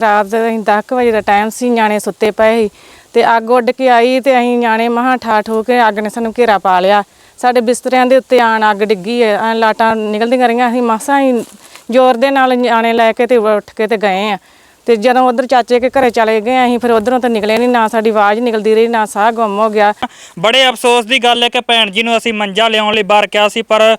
ਰਾਤ ਦੇ ਅਸੀਂ 10 ਵਜੇ ਦਾ ਟਾਈਮ ਸੀ, ਨਿਆਣੇ ਸੁੱਤੇ ਪਏ ਸੀ ਤੇ ਅੱਗ ਉੱਡ ਕੇ ਆਈ ਤੇ ਅਸੀਂ ਨਿਆਣੇ ਮਹਾਂ ਠਾ ਠੋ ਕੇ ਅੱਗ ਨੇ ਸਾਨੂੰ ਘੇਰਾ ਪਾ ਲਿਆ। ਸਾਡੇ ਬਿਸਤਰਿਆਂ ਦੇ ਉੱਤੇ ਆਣ ਅੱਗ ਡਿੱਗੀ ਹੈ ਲਾਟਾਂ ਨਿਕਲਦੀਆਂ ਰਹੀਆਂ, ਅਸੀਂ ਮਸਾਂ ਹੀ ਜ਼ੋਰ ਦੇ ਨਾਲ ਨਿਆਣੇ ਲੈ ਕੇ ਤੇ ਉੱਠ ਕੇ ਤੇ ਗਏ ਆ ਤੇ ਜਦੋਂ ਉਧਰ ਚਾਚੇ ਕੇ ਘਰੇ ਚਲੇ ਗਏ, ਅਸੀਂ ਫਿਰ ਉਧਰੋਂ ਤਾਂ ਨਿਕਲੇ ਨਹੀਂ ਨਾ ਸਾਡੀ ਆਵਾਜ਼ ਨਿਕਲਦੀ ਰਹੀ, ਨਾ ਸਾਹ ਗੁੰਮ ਹੋ ਗਿਆ। ਬੜੇ ਅਫਸੋਸ ਦੀ ਗੱਲ ਹੈ ਕਿ ਭੈਣ ਜੀ ਨੂੰ ਅਸੀਂ ਮੰਜਾ ਲਿਆਉਣ ਲਈ ਬਾਹਰ ਕਿਹਾ ਸੀ, ਪਰ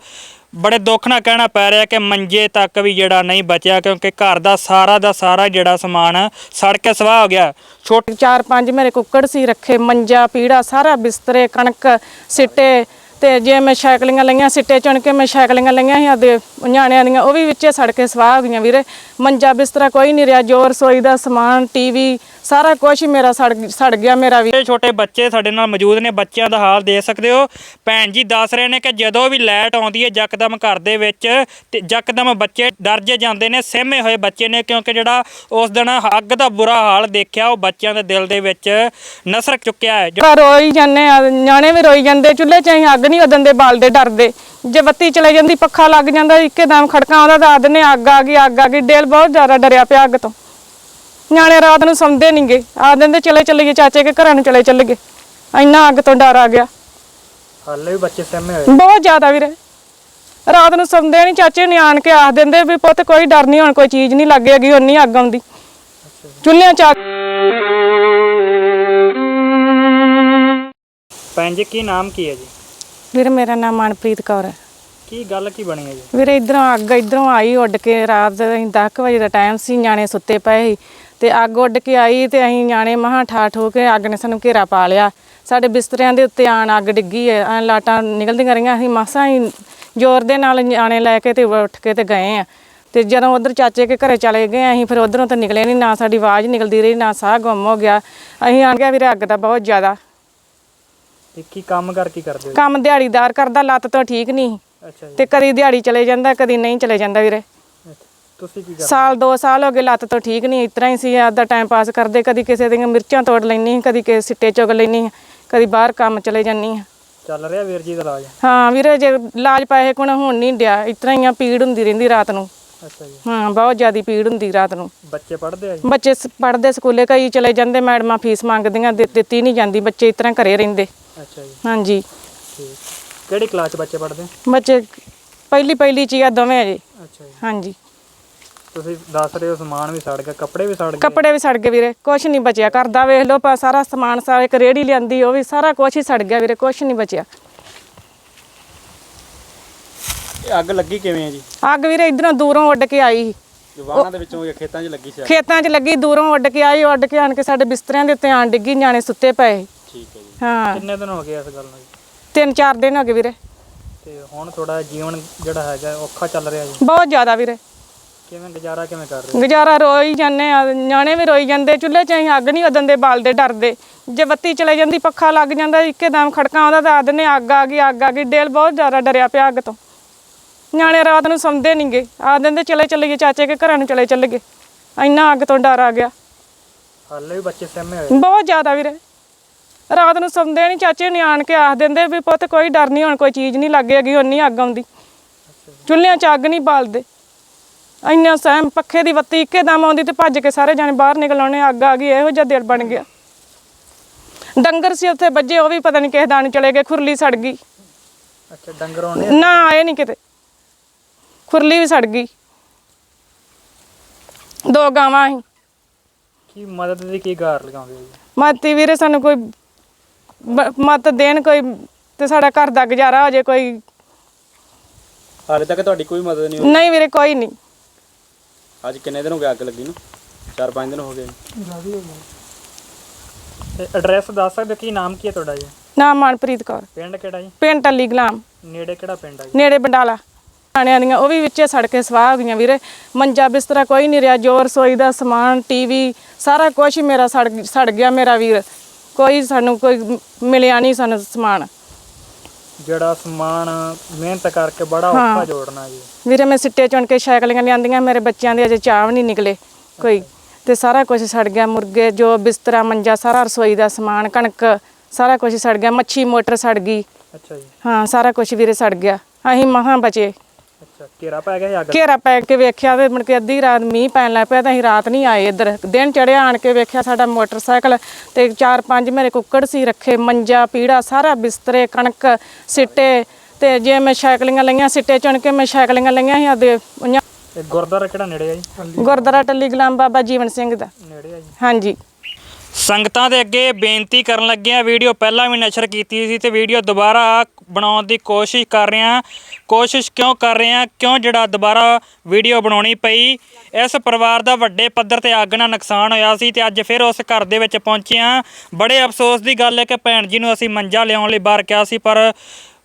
ਬੜੇ ਦੁੱਖ ਨਾਲ ਕਹਿਣਾ ਪੈ ਰਿਹਾ ਕਿ ਮੰਜੇ ਤੱਕ ਵੀ ਜਿਹੜਾ ਨਹੀਂ ਬਚਿਆ, ਕਿਉਂਕਿ ਘਰ ਦਾ ਸਾਰਾ ਦਾ ਸਾਰਾ ਜਿਹੜਾ ਸਮਾਨ ਸੜ ਕੇ ਸਵਾਹ ਹੋ ਗਿਆ। ਛੋਟੇ ਚਾਰ ਪੰਜ ਮੇਰੇ ਕੁੱਕੜ ਸੀ ਰੱਖੇ, ਮੰਜਾ, ਪੀੜਾ, ਸਾਰਾ ਬਿਸਤਰੇ, ਕਣਕ, ਸਿੱਟੇ ਤੇ ਜੇ ਮੈਂ ਸਾਈਕਲੀਆਂ ਲਈਆਂ, ਸਿੱਟੇ ਚੁਣ ਕੇ ਮੈਂ ਸਾਈਕਲੀਆਂ ਲਈਆਂ ਸੀ ਆਦੇ ਨਿਆਣਿਆਂ ਦੀਆਂ, ਉਹ ਵੀ ਵਿੱਚੇ ਸੜ ਕੇ ਸਵਾਹ ਹੋ ਗਈਆਂ ਵੀਰੇ। ਮੰਜਾ ਬਿਸਤਰਾ ਕੋਈ ਨਹੀਂ ਰਿਹਾ ਜੋ ਰਸੋਈ ਦਾ ਸਮਾਨ ਟੀਵੀ ਸਾਰਾ ਕੁਝ ਮੇਰਾ ਸੜ ਸੜ ਗਿਆ ਮੇਰਾ ਵੀ। ਛੋਟੇ ਛੋਟੇ ਬੱਚੇ ਸਾਡੇ ਨਾਲ ਮੌਜੂਦ ਨੇ ਬੱਚਿਆਂ ਦਾ ਹਾਲ ਦੇ ਸਕਦੇ ਹੋ। ਭੈਣ ਜੀ ਦੱਸ ਰਹੇ ਨੇ ਕਿ ਜਦੋਂ ਵੀ ਲਾਈਟ ਆਉਂਦੀ ਹੈ ਯਕਦਮ ਘਰ ਦੇ ਵਿੱਚ ਤੇ ਯਕਦਮ ਬੱਚੇ ਡਰ ਜੇ ਜਾਂਦੇ ਨੇ ਸਹਿਮੇ ਹੋਏ ਬੱਚੇ ਨੇ ਕਿਉਂਕਿ ਜਿਹੜਾ ਉਸ ਦਿਨ ਅੱਗ ਦਾ ਬੁਰਾ ਹਾਲ ਦੇਖਿਆ ਉਹ ਬੱਚਿਆਂ ਦੇ ਦਿਲ ਦੇ ਵਿੱਚ ਨਸਰ ਚੁੱਕਿਆ ਹੈ। ਰੋਈ ਜਾਂਦੇ ਆ ਨਿਆਣੇ ਵੀ ਰੋਈ ਜਾਂਦੇ ਚੁੱਲ੍ਹੇ 'ਚ ਅਸੀਂ ਅੱਗ ਨਹੀਂ ਉਦਣ ਦੇ ਬਾਲਦੇ ਡਰਦੇ। ਜੇ ਬੱਤੀ ਚਲੇ ਜਾਂਦੀ ਪੱਖਾ ਲੱਗ ਜਾਂਦਾ ਇੱਕਦਮ ਖੜਕਾ ਆਉਂਦਾ ਤਾਂ ਆਦਨੇ ਅੱਗ ਆ ਗਈ ਅੱਗ ਆ ਗਈ ਡੇਲ ਬਹੁਤ ਜ਼ਿਆਦਾ ਡਰਿਆ ਪਿਆ ਅੱਗ ਤੋਂ। ਨਿਆਣੇ ਰਾਤ ਨੂੰ ਸੌਂਦੇ ਨਹੀਂਗੇ ਆ ਦਿੰਦੇ ਚਲੇ ਚੱਲੀਏ ਚਾਚੇ ਕੇ ਘਰਾਂ ਨੂੰ ਚਲੇ ਚੱਲੀਏ। ਇੰਨਾ ਅੱਗ ਤੋਂ ਡਰ ਆ ਗਿਆ। ਹਾਲੇ ਵੀ ਬੱਚੇ ਸਹਿਮੇ ਹੋਏ। ਬਹੁਤ ਜ਼ਿਆਦਾ ਵੀਰੇ। ਰਾਤ ਨੂੰ ਸੌਂਦੇ ਨਹੀਂ ਚਾਚੇ ਨੇ ਆਣ ਕੇ ਆਖ ਦਿੰਦੇ ਵੀ ਪੁੱਤ ਕੋਈ ਡਰ ਨਹੀਂ ਹੁਣ ਕੋਈ ਚੀਜ਼ ਨਹੀਂ ਲੱਗੇਗੀ ਉਨੀ ਅੱਗ ਆਉਂਦੀ। ਚੁੱਲ੍ਹਿਆਂ 'ਚ ਅੱਗ ਭੈਣ ਜੀ ਕੀ ਨਾਮ ਕੀ ਹੈ ਜੀ? ਵੀਰੇ ਮੇਰਾ ਨਾਮ ਮਨਪ੍ਰੀਤ ਕੌਰ ਹੈ। ਕੀ ਗੱਲ ਕੀ ਬਣੀ ਹੈ ਜੀ? ਵੀਰੇ ਇਧਰੋਂ ਅੱਗ ਇਧਰੋਂ ਆਈ ਉੱਡ ਕੇ ਰਾਤ ਦੇ ਅਸੀਂ 10 ਵਜੇ ਦਾ ਟਾਈਮ ਸੀ ਨਿਆਣੇ ਸੁੱਤੇ ਪਏ ਸੀ ਤੇ ਅੱਗ ਉੱਡ ਕੇ ਆਈ ਤੇ ਅਸੀਂ ਨਿਆਣੇ ਮਹਾਂ ਠਾ ਠੋ ਕੇ ਅੱਗ ਨੇ ਸਾਨੂੰ ਘੇਰਾ ਪਾ ਲਿਆ। ਸਾਡੇ ਬਿਸਤਰਿਆਂ ਦੇ ਉੱਤੇ ਆਣ ਅੱਗ ਡਿੱਗੀ ਹੈ ਐਂ ਲਾਟਾਂ ਨਿਕਲਦੀਆਂ ਰਹੀਆਂ ਅਸੀਂ ਮਸਾਂ ਹੀ ਜ਼ੋਰ ਦੇ ਨਾਲ ਨਿਆਣੇ ਲੈ ਕੇ ਤੇ ਉੱਠ ਕੇ ਤੇ ਗਏ ਆ। ਤੇ ਜਦੋਂ ਉਧਰ ਚਾਚੇ ਕੇ ਘਰੇ ਚਲੇ ਗਏ ਅਸੀਂ ਫਿਰ ਉਧਰੋਂ ਤਾਂ ਨਿਕਲੇ ਨਹੀਂ ਨਾ ਸਾਡੀ ਆਵਾਜ਼ ਨਿਕਲਦੀ ਰਹੀ ਨਾ ਸਾਹ ਗੁੰਮ ਹੋ ਗਿਆ। ਅਸੀਂ ਆਣ ਗਿਆ ਵੀਰੇ ਅੱਗ ਦਾ ਬਹੁਤ ਜ਼ਿਆਦਾ ਤੇ ਕੀ ਕੰਮ ਕਰ ਕੀ ਕਰਦੇ ਕੰਮ ਦਿਹਾੜੀਦਾਰ ਕਰਦਾ ਲੱਤ ਤੋਂ ਠੀਕ ਨਹੀਂ। ਅੱਛਾ ਜੀ। ਤੇ ਕਦੀ ਦਿਹਾੜੀ ਚਲੇ ਜਾਂਦਾ ਕਦੀ ਨਹੀਂ ਚਲੇ ਜਾਂਦਾ ਵੀਰੇ। ਤੁਸੀਂ ਕੀ ਸਾਲ 2 ਸਾਲ ਹੋ ਗਏ ਲੱਤ ਤੋਂ ਠੀਕ ਨਹੀਂ ਇਤਰਾ ਹੀ ਸੀ ਆਪਦਾ ਟਾਈਮ ਪਾਸ ਕਰਦੇ ਕਦੀ ਕਿਸੇ ਦੀਆਂ ਮਿਰਚਾਂ ਤੋੜ ਲੈਣੀ ਕਦੀ ਕਿਸੇ ਸਿੱਟੇ ਚੁਗ ਲੈਣੀ ਕਦੀ ਬਾਹਰ ਕੰਮ ਚਲੇ ਜਾਨੀ ਆ ਚੱਲ ਰਿਹਾ ਵੀਰ ਜੀ ਦਾ ਇਲਾਜ? ਹਾਂ ਵੀਰੇ ਜੇ ਇਲਾਜ ਪੈਸੇ ਕੋਣ ਹੁਣ ਨਹੀਂ ਡਿਆ ਇਤਰਾ ਹੀ ਆ ਪੀੜ ਹੁੰਦੀ ਰਹਿੰਦੀ ਰਾਤ ਨੂੰ। ਅੱਛਾ ਜੀ। ਹਾਂ ਬਹੁਤ ਜ਼ਿਆਦੀ ਪੀੜ ਹੁੰਦੀ ਰਾਤ ਨੂੰ। ਬੱਚੇ ਪੜ੍ਹਦੇ ਆ ਜੀ? ਬੱਚੇ ਪੜਦੇ ਸਕੂਲੇ ਕਈ ਚਲੇ ਜਾਂਦੇ ਮੈਡਮਾਂ ਫੀਸ ਮੰਗਦੀਆਂ ਦਿ- ਦਿੱਤੀ ਨਹੀਂ ਜਾਂਦੀ ਬੱਚੇ ਇਤਰਾ ਘਰੇ ਰਹਿੰਦੇ। ਅੱਛਾ ਜੀ। ਹਾਂਜੀ। ਠੀਕ। ਕਿਹੜੀ ਕਲਾਸ 'ਚ ਬੱਚੇ ਪੜ੍ਹਦੇ? ਬੱਚੇ ਪਹਿਲੀ ਪਹਿਲੀ ਚ ਹੀ ਆ ਦੋਵੇਂ ਜੀ। ਅੱਛਾ ਜੀ। ਹਾਂਜੀ। ਤੁਸੀਂ ਦੱਸ ਰਹੇ ਹੋ ਸਮਾਨ ਵੀ ਸੜ ਗਿਆ ਕੱਪੜੇ ਵੀ ਸੜ ਗਏ। ਕੱਪੜੇ ਵੀ ਸੜ ਗਏ ਵੀਰੇ ਕੁਛ ਨਹੀਂ ਬਚਿਆ। ਕਰਦਾ ਵੇਖ ਲਓ ਪਾ ਸਾਰਾ ਸਮਾਨ ਸਾਰਾ ਇੱਕ ਰੇੜੀ ਲਿਆਂਦੀ ਉਹ ਵੀ ਸਾਰਾ ਕੁਛ ਹੀ ਸੜ ਗਿਆ ਵੀਰੇ ਕੁਛ ਨਹੀਂ ਬਚਿਆ। ਇਹ ਅੱਗ ਲੱਗੀ ਕਿਵੇਂ ਹੈ ਜੀ? ਅੱਗ ਵੀਰੇ ਇਧਰੋਂ ਦੂਰੋਂ ਉੱਡ ਕੇ ਆਈ ਸੀ। ਜਵਾਨਾਂ ਦੇ ਵਿੱਚੋਂ ਜਾਂ ਖੇਤਾਂ 'ਚ ਲੱਗੀ ਸੀ ਅੱਗ? ਖੇਤਾਂ 'ਚ ਲੱਗੀ ਦੂਰੋਂ ਉੱਡ ਕੇ ਆਈ ਉੱਡ ਕੇ ਆਣ ਕੇ ਸਾਡੇ ਬਿਸਤਰਿਆਂ ਦੇ ਉੱਤੇ ਆਣ ਡਿੱਗੀ ਨਿਆਣੇ ਸੁੱਤੇ ਪਏ ਠੀਕ ਹੈ ਜੀ। ਹਾਂ। ਕਿੰਨੇ ਦਿਨ ਹੋ ਗਏ ਇਸ ਗੱਲ ਨੂੰ? ਜੀ? ਤਿੰਨ ਚਾਰ ਦਿਨ ਹੋ ਗਏ ਵੀਰੇ। ਤੇ ਹੁਣ ਥੋੜਾ ਜੀਵਨ ਜਿਹੜਾ ਹੈਗਾ ਔਖਾ ਚੱਲ ਰਿਹਾ ਜੀ। ਬਹੁਤ ਜ਼ਿਆਦਾ ਵੀਰੇ। ਕਿਵੇਂ ਗੁਜ਼ਾਰਾ ਕਿਵੇਂ ਕਰ ਰਹੇ ਹੋ? ਗੁਜ਼ਾਰਾ ਰੋਈ ਜਾਂਦੇ ਆ ਨਿਆਣੇ ਵੀ ਰੋਈ ਜਾਂਦੇ ਚੁੱਲ੍ਹੇ 'ਚ ਅਸੀਂ ਅੱਗ ਨਹੀਂ ਉਦਣ ਦੇ ਬਾਲਦੇ ਡਰਦੇ। ਜੇ ਬੱਤੀ ਚਲੇ ਜਾਂਦੀ ਪੱਖਾ ਲੱਗ ਜਾਂਦਾ ਇੱਕਦਮ ਖੜਕਾ ਆਉਂਦਾ ਤਾਂ ਆਦਨੇ ਅੱਗ ਆ ਗਈ ਅੱਗ ਆ ਗਈ ਡੇਲ ਬਹੁਤ ਜ਼ਿਆਦਾ ਡਰਿਆ ਪਿਆ ਅੱਗ ਤੋਂ। ਨਿਆਣੇ ਰਾਤ ਨੂੰ ਸੌਂਦੇ ਨਹੀਂਗੇ ਆ ਦਿੰਦੇ ਚਲੇ ਚੱਲੀਏ ਚਾਚੇ ਕੇ ਘਰਾਂ ਨੂੰ ਚਲੇ ਚੱਲੀਏ। ਇੰਨਾ ਅੱਗ ਤੋਂ ਡਰ ਆ ਗਿਆ। ਹਾਲੇ ਵੀ ਬੱਚੇ ਸਹਿਮੇ ਹੋਏ ਬਹੁਤ ਜ਼ਿਆਦਾ ਵੀਰੇ। ਰਾਤ ਨੂੰ ਸੌਂਦੇ ਨਹੀਂ ਚਾਚੇ ਨੇ ਆਣ ਕੇ ਆਖ ਦਿੰਦੇ ਵੀ ਪੁੱਤ ਕੋਈ ਡਰ ਨਹੀਂ ਹੁਣ ਕੋਈ ਚੀਜ਼ ਨਹੀਂ ਲੱਗੇਗੀ ਨਹੀਂ ਅੱਗ ਆਉਂਦੀ। ਚੁੱਲ੍ਹਿਆਂ 'ਚ ਅੱਗ ਨਹੀਂ ਬਾਲਦੇ। ਇੰਨਾ ਸਹਿਮ ਪੱਖੇ ਦੀ ਬੱਤੀ ਇੱਕੇ ਦਮ ਆਉਂਦੀ ਤੇ ਭੱਜ ਕੇ ਸਾਰੇ ਜਾਣੇ ਬਾਹਰ ਨਿਕਲ ਆਉਣੇ ਅੱਗ ਆ ਗਈ ਇਹੋ ਜਿਹਾ ਦਿਲ ਬਣ ਗਿਆ। ਡੰਗਰ ਸੀ ਉੱਥੇ ਵੱਜੇ ਉਹ ਵੀ ਪਤਾ ਨਹੀਂ ਕਿਸ ਦਾਣ ਚਲੇ ਗਏ ਖੁਰਲੀ ਸੜ ਗਈ। ਅੱਛਾ ਡੰਗਰ ਹੋਣੇ ਨਾ ਆਏ ਨਹੀਂ ਕਿਤੇ। ਖੁਰਲੀ ਵੀ ਸੜ ਗਈ। ਦੋ ਗਾਵਾਂ ਸੀ। ਕੀ ਮਦਦ ਦੀ ਕੀ ਗਾਰ ਲਗਾਉਂਦੇ ਹੋ ਜੀ? ਮਾਤੀ ਵੀਰੇ ਸਾਨੂੰ ਕੋਈ ਬ- ਮਤ ਦੇਣ ਕੋਈ ਤੇ ਸਾਡਾ ਘਰ ਦਾ ਗੁਜ਼ਾਰਾ ਹੋ ਜੇ ਕੋਈ। ਹਾਲੇ ਤੱਕ ਤੁਹਾਡੀ ਕੋਈ ਮਦਦ ਨਹੀਂ ਹੋਈ। ਨਹੀਂ ਵੀਰੇ ਕੋਈ ਨਹੀਂ। ਅੱਜ ਕਿੰਨੇ ਦਿਨ ਹੋ ਗਏ ਅੱਗ ਲੱਗੀ ਨੂੰ? 4-5 ਦਿਨ ਹੋ ਗਏ। ਤੇ ਐਡਰੈਸ ਦੱਸ ਸਕਦੇ ਹੋ? ਕੀ ਨਾਮ ਕੀ ਹੈ ਤੁਹਾਡਾ ਜੀ? ਨਾਮ ਮਨਪ੍ਰੀਤ ਕੌਰ। ਪਿੰਡ ਕਿਹੜਾ ਜੀ? ਪਿੰਡ ਟੱਲੀ ਗੁਲਾਮ। ਨੇੜੇ ਕਿਹੜਾ ਪਿੰਡ ਆ ਜੀ? ਨੇੜੇ ਬੰਡਾਲਾ। ਖਾਣਿਆਂ ਦੀਆਂ ਉਹ ਵੀ ਵਿੱਚੇ ਸੜ ਕੇ ਸਵਾਹ ਹੋ ਗਈਆਂ ਵੀਰੇ। ਮੰਜਾ ਬਿਸਤਰਾ ਕੋਈ ਨਹੀਂ ਰਿਹਾ ਜੋ ਰਸੋਈ ਦਾ ਸਮਾਨ ਟੀਵੀ ਸਾਰਾ ਕੁਝ ਮੇਰਾ ਸੜ ਸੜ ਗਿਆ ਮੇਰਾ ਵੀਰ। ਕੋਈ ਸਾਨੂੰ ਕੋਈ ਮਿਲਿਆ ਨਹੀਂ ਸਾਨੂੰ ਸਮਾਨ। ਜਿਹੜਾ ਸਮਾਨ ਮਿਹਨਤ ਕਰਕੇ ਬੜਾ ਔਖਾ ਜੋੜਨਾ ਜੀ। ਵੀਰੇ ਮੈਂ ਸਿੱਟੇ ਚੁਣ ਕੇ ਸਾਈਕਲੀਆਂ ਲਿਆਂਦੀਆਂ ਮੇਰੇ ਬੱਚਿਆਂ ਦੇ ਅਜੇ ਚਾਹ ਨਹੀਂ ਨਿਕਲੇ ਕੋਈ। ਤੇ ਸਾਰਾ ਕੁਝ ਸੜ ਗਿਆ ਮੁਰਗੇ ਜੋ ਬਿਸਤਰਾ ਮੰਜਾ ਸਾਰਾ ਰਸੋਈ ਦਾ ਸਮਾਨ ਕਣਕ ਸਾਰਾ ਕੁਝ ਸੜ ਗਿਆ ਮੱਛੀ ਮੋਟਰ ਸੜ ਗਈ। ਅੱਛਾ ਜੀ। ਹਾਂ ਸਾਰਾ ਕੁਝ ਵੀਰੇ ਸੜ ਗਿਆ। ਅਸੀਂ ਮਹਾਂ ਬਚੇ। ਅੱਛਾ ਘੇਰਾ ਪੈ ਗਿਆ ਅੱਗ? ਘੇਰਾ ਪੈ ਕੇ ਵੇਖਿਆ ਤੇ ਮੁੜ ਕੇ ਅੱਧੀ ਰਾਤ ਮੀਂਹ ਪੈਣ ਲੱਗ ਪਿਆ ਤਾਂ ਅਸੀਂ ਰਾਤ ਨਹੀਂ ਆਏ ਇੱਧਰ। ਦਿਨ ਚੜਿਆ ਆਣ ਕੇ ਵੇਖਿਆ ਸਾਡਾ ਮੋਟਰਸਾਈਕਲ ਤੇ ਚਾਰ ਪੰਜ ਮੇਰੇ ਕੁੱਕੜ ਸੀ ਰੱਖੇ ਮੰਜਾ ਪੀੜਾ ਸਾਰਾ ਬਿਸਤਰੇ ਕਣਕ ਸਿੱਟੇ ਤੇ ਜੇ ਮੈਂ ਸਾਈਕਲੀਆਂ ਲਈਆਂ ਸਿੱਟੇ ਚੁਣ ਕੇ ਮੈਂ ਸਾਈਕਲੀਆਂ ਲਈਆਂ ਸੀ ਆਦੇ ਇਹ ਗੁਰਦੁਆਰਾ ਕਿਹੜਾ ਨੇੜੇ ਆ ਜੀ? ਗੁਰਦੁਆਰਾ ਟੱਲੀ ਗੁਲਾਮ ਬਾਬਾ ਜੀਵਨ ਸਿੰਘ ਦਾ। ਨੇੜੇ ਆ ਜੀ। ਹਾਂਜੀ। ਸੰਗਤਾਂ ਦੇ ਅੱਗੇ ਬੇਨਤੀ ਕਰਨ ਲੱਗੇ ਆ ਵੀਡੀਓ ਪਹਿਲਾਂ ਵੀ ਨਸ਼ਰ ਕੀਤੀ ਸੀ ਤੇ ਵੀਡੀਓ ਦੁਬਾਰਾ ਬਣਾਉਣ ਦੀ ਕੋਸ਼ਿਸ਼ ਕਰ ਰਹੇ ਆ ਕੋਸ਼ਿਸ਼ ਕਿਉਂ ਕਰ ਰਹੇ ਆ ਕਿਉਂ ਜਿਹੜਾ ਦੁਬਾਰਾ ਵੀਡੀਓ ਬਣਾਉਣੀ ਪਈ? ਇਸ ਪਰਿਵਾਰ ਦਾ ਵੱਡੇ ਪੱਧਰ ਤੇ ਅੱਗ ਨਾਲ ਨੁਕਸਾਨ ਹੋਇਆ ਸੀ ਤੇ ਅੱਜ ਫਿਰ ਉਸ ਘਰ ਦੇ ਵਿੱਚ ਪਹੁੰਚੇ ਆ ਬੜੇ ਅਫਸੋਸ ਦੀ ਗੱਲ ਹੈ ਕਿ ਭੈਣ ਜੀ ਨੂੰ ਅਸੀਂ ਮੰਜਾ ਲਿਆਉਣ ਲਈ ਬਾਹਰ ਕਿਹਾ ਸੀ, ਪਰ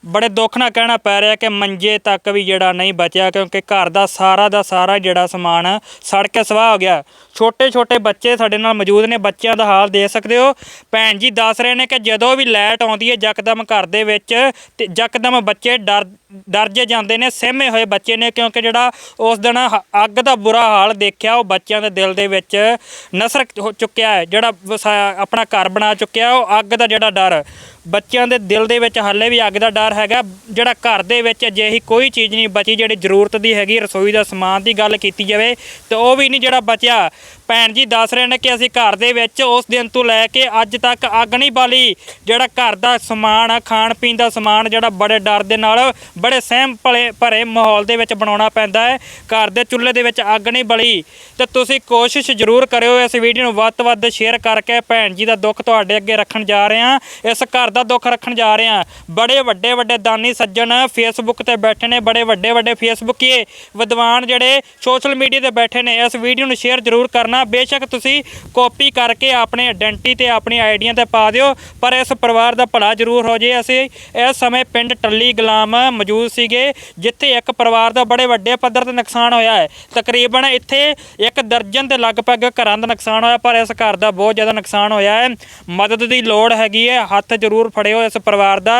ਬੜੇ ਦੁੱਖ ਨਾਲ ਕਹਿਣਾ ਪੈ ਰਿਹਾ ਕਿ ਮੰਜੇ ਤੱਕ ਵੀ ਜਿਹੜਾ ਨਹੀਂ ਬਚਿਆ, ਕਿਉਂਕਿ ਘਰ ਦਾ ਸਾਰਾ ਦਾ ਸਾਰਾ ਜਿਹੜਾ ਸਮਾਨ ਸੜ ਕੇ ਸਵਾਹ ਹੋ ਗਿਆ। ਛੋਟੇ ਛੋਟੇ ਬੱਚੇ ਸਾਡੇ ਨਾਲ ਮੌਜੂਦ ਨੇ, ਬੱਚਿਆਂ ਦਾ ਹਾਲ ਦੇਖ ਸਕਦੇ ਹੋ। ਭੈਣ ਜੀ ਦੱਸ ਰਹੇ ਨੇ ਕਿ ਜਦੋਂ ਵੀ ਲਾਈਟ ਆਉਂਦੀ ਹੈ ਯਕਦਮ ਘਰ ਦੇ ਵਿੱਚ ਤੇ ਯਕਦਮ ਬੱਚੇ ਡਰ ਡਰ ਜੇ ਜਾਂਦੇ ਨੇ, ਸਹਿਮੇ ਹੋਏ ਬੱਚੇ ਨੇ, ਕਿਉਂਕਿ ਜਿਹੜਾ ਉਸ ਦਿਨ ਹ- ਅੱਗ ਦਾ ਬੁਰਾ ਹਾਲ ਦੇਖਿਆ, ਉਹ ਬੱਚਿਆਂ ਦੇ ਦਿਲ ਦੇ ਵਿੱਚ ਨਸਰ ਹੋ ਚੁੱਕਿਆ ਹੈ। ਜਿਹੜਾ ਵਸਾ- ਆਪਣਾ ਘਰ ਬਣਾ ਚੁੱਕਿਆ, ਉਹ ਅੱਗ ਦਾ ਜਿਹੜਾ ਡਰ, ਬੱਚਿਆਂ ਦੇ ਦਿਲ ਦੇ ਵਿੱਚ ਹਾਲੇ ਵੀ ਅੱਗ ਦਾ ਡਰ ਹੈਗਾ। ਜਿਹੜਾ ਘਰ ਦੇ ਵਿੱਚ ਅਜਿਹੀ ਕੋਈ ਚੀਜ਼ ਨਹੀਂ ਬਚੀ, ਜਿਹੜੀ ਜ਼ਰੂਰਤ ਦੀ ਹੈਗੀ, ਰਸੋਈ ਦਾ ਸਮਾਨ ਦੀ ਗੱਲ ਕੀਤੀ ਜਾਵੇ, ਤੇ ਉਹ ਵੀ ਨਹੀਂ ਜਿਹੜਾ ਬਚਿਆ। ਭੈਣ ਜੀ ਦੱਸ ਰਹੇ ਨੇ ਕਿ ਅਸੀਂ ਘਰ ਦੇ ਵਿੱਚ ਉਸ ਦਿਨ ਤੋਂ ਲੈ ਕੇ ਅੱਜ ਤੱਕ ਅੱਗ ਨਹੀਂ ਬਾਲੀ। ਜਿਹੜਾ ਘਰ ਦਾ ਸਮਾਨ ਆ, ਖਾਣ ਪੀਣ ਦਾ ਸਮਾਨ ਜਿਹੜਾ ਬੜੇ ਡਰ ਦੇ ਨਾਲ, ਬੜੇ ਸਹਿਮ ਭਲੇ ਭਰੇ ਮਾਹੌਲ ਦੇ ਵਿੱਚ ਬਣਾਉਣਾ ਪੈਂਦਾ ਹੈ। ਘਰ ਦੇ ਚੁੱਲ੍ਹੇ ਦੇ ਵਿੱਚ ਅੱਗ ਨਹੀਂ ਬਲੀ। ਤੇ ਤੁਸੀਂ ਕੋਸ਼ਿਸ਼ ਜ਼ਰੂਰ ਕਰਿਓ ਇਸ ਵੀਡੀਓ ਨੂੰ ਵੱਧ ਤੋਂ ਵੱਧ ਸ਼ੇਅਰ ਕਰਕੇ ਭੈਣ ਜੀ ਦਾ ਦੁੱਖ ਤੁਹਾਡੇ ਅੱਗੇ ਰੱਖਣ ਜਾ ਰਹੇ ਹਾਂ। ਇਸ ਘਰ ਦਾ ਦੁੱਖ ਰੱਖਣ ਜਾ ਰਹੇ ਹਾਂ। ਬੜੇ ਵੱਡੇ ਵੱਡੇ ਦਾਨੀ ਸੱਜਣ ਫੇਸਬੁੱਕ ਤੇ ਬੈਠੇ ਨੇ, ਬੜੇ ਵੱਡੇ ਵੱਡੇ ਫੇਸਬੁੱਕੀਏ ਵਿਦਵਾਨ ਜਿਹੜੇ ਸੋਸ਼ਲ ਮੀਡੀਆ ਤੇ ਬੈਠੇ ਨੇ, ਇਸ ਵੀਡੀਓ ਨੂੰ ਸ਼ੇਅਰ ਜ਼ਰੂਰ ਕਰਨਾ। ਕਰਨਾ। ਬੇਸ਼ੱਕ ਤੁਸੀਂ ਕਾਪੀ ਕਰਕੇ ਆਪਣੇ ਆਇਡੈਂਟੀ ਤੇ ਆਪਣੀ ਆਈਡੀਆਂ ਤੇ ਪਾ ਦਿਓ, ਪਰ ਇਸ ਪਰਿਵਾਰ ਦਾ ਭਲਾ ਜ਼ਰੂਰ ਹੋ ਜੇ। ਅਸੀਂ ਇਸ ਸਮੇਂ ਪਿੰਡ ਟੱਲੀ ਗੁਲਾਮ ਮੌਜੂਦ ਸੀਗੇ, ਜਿੱਥੇ ਇੱਕ ਪਰਿਵਾਰ ਦਾ ਬੜੇ ਵੱਡੇ ਪੱਧਰ ਤੇ ਨੁਕਸਾਨ ਹੋਇਆ ਹੈ। ਤਕਰੀਬਨ ਇੱਥੇ ਇੱਕ ਦਰਜਨ ਦੇ ਲਗਭਗ ਘਰਾਂ ਦਾ ਨੁਕਸਾਨ ਹੋਇਆ, ਪਰ ਇਸ ਘਰ ਦਾ ਬਹੁਤ ਜ਼ਿਆਦਾ ਨੁਕਸਾਨ ਹੋਇਆ ਹੈ। ਮਦਦ ਦੀ ਲੋੜ ਹੈਗੀ ਹੈ, ਹੱਥ ਜ਼ਰੂਰ ਫੜਿਓ ਇਸ ਪਰਿਵਾਰ ਦਾ।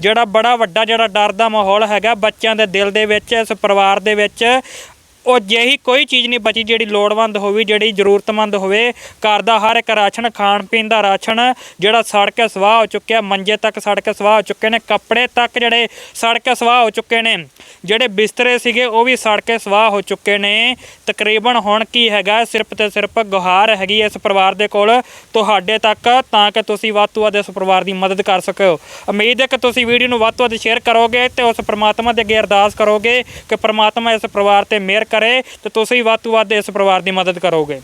ਜਿਹੜਾ ਬੜਾ ਵੱਡਾ, ਜਿਹੜਾ ਡਰ ਦਾ ਮਾਹੌਲ ਹੈਗਾ ਬੱਚਿਆਂ ਦੇ ਦਿਲ ਦੇ ਵਿੱਚ, ਇਸ ਪਰਿਵਾਰ ਦੇ ਵਿੱਚ ਉਹ ਜਿਹੀ ਕੋਈ ਚੀਜ਼ ਨਹੀਂ ਬਚੀ ਜਿਹੜੀ ਲੋੜਵੰਦ ਹੋਵੇ, ਜਿਹੜੀ ਜ਼ਰੂਰਤਮੰਦ ਹੋਵੇ। ਘਰ ਦਾ ਹਰ ਇੱਕ ਰਾਸ਼ਨ, ਖਾਣ ਪੀਣ ਦਾ ਰਾਸ਼ਨ, ਜਿਹੜਾ ਸੜ ਕੇ ਸਵਾਹ ਹੋ ਚੁੱਕਿਆ, ਮੰਜੇ ਤੱਕ ਸੜ ਕੇ ਸਵਾਹ ਹੋ ਚੁੱਕੇ ਨੇ, ਕੱਪੜੇ ਤੱਕ ਜਿਹੜੇ ਸੜ ਕੇ ਸਵਾਹ ਹੋ ਚੁੱਕੇ ਨੇ, ਜਿਹੜੇ ਬਿਸਤਰੇ ਸੀਗੇ, ਉਹ ਵੀ ਸੜ ਕੇ ਸਵਾਹ ਹੋ ਚੁੱਕੇ ਨੇ। ਤਕਰੀਬਨ ਹੁਣ ਕੀ ਹੈਗਾ, ਸਿਰਫ ਤੇ ਸਿਰਫ ਗੁਹਾਰ ਹੈਗੀ ਇਸ ਪਰਿਵਾਰ ਦੇ ਕੋਲ। ਤੁਹਾਡੇ ਤੱਕ, ਤਾਂ ਕਿ ਤੁਸੀਂ ਵੱਧ ਤੋਂ ਵੱਧ ਇਸ ਪਰਿਵਾਰ ਦੀ ਮਦਦ ਕਰ ਸਕੋ। ਉਮੀਦ ਹੈ ਕਿ ਤੁਸੀਂ ਵੀਡੀਓ ਨੂੰ ਵੱਧ ਤੋਂ ਵੱਧ ਸ਼ੇਅਰ ਕਰੋਗੇ ਤੇ ਉਸ ਪ੍ਰਮਾਤਮਾ ਦੇ ਅੱਗੇ ਅਰਦਾਸ ਕਰੋਗੇ ਕਿ ਪ੍ਰਮਾਤਮਾ ਇਸ ਪਰਿਵਾਰ ਤੇ ਮਿਹਰ ਕਰੇ ਤੇ ਤੁਸੀਂ ਵੱਧ ਤੋਂ ਵੱਧ ਇਸ ਪਰਿਵਾਰ ਦੀ ਮਦਦ ਕਰੋਗੇ।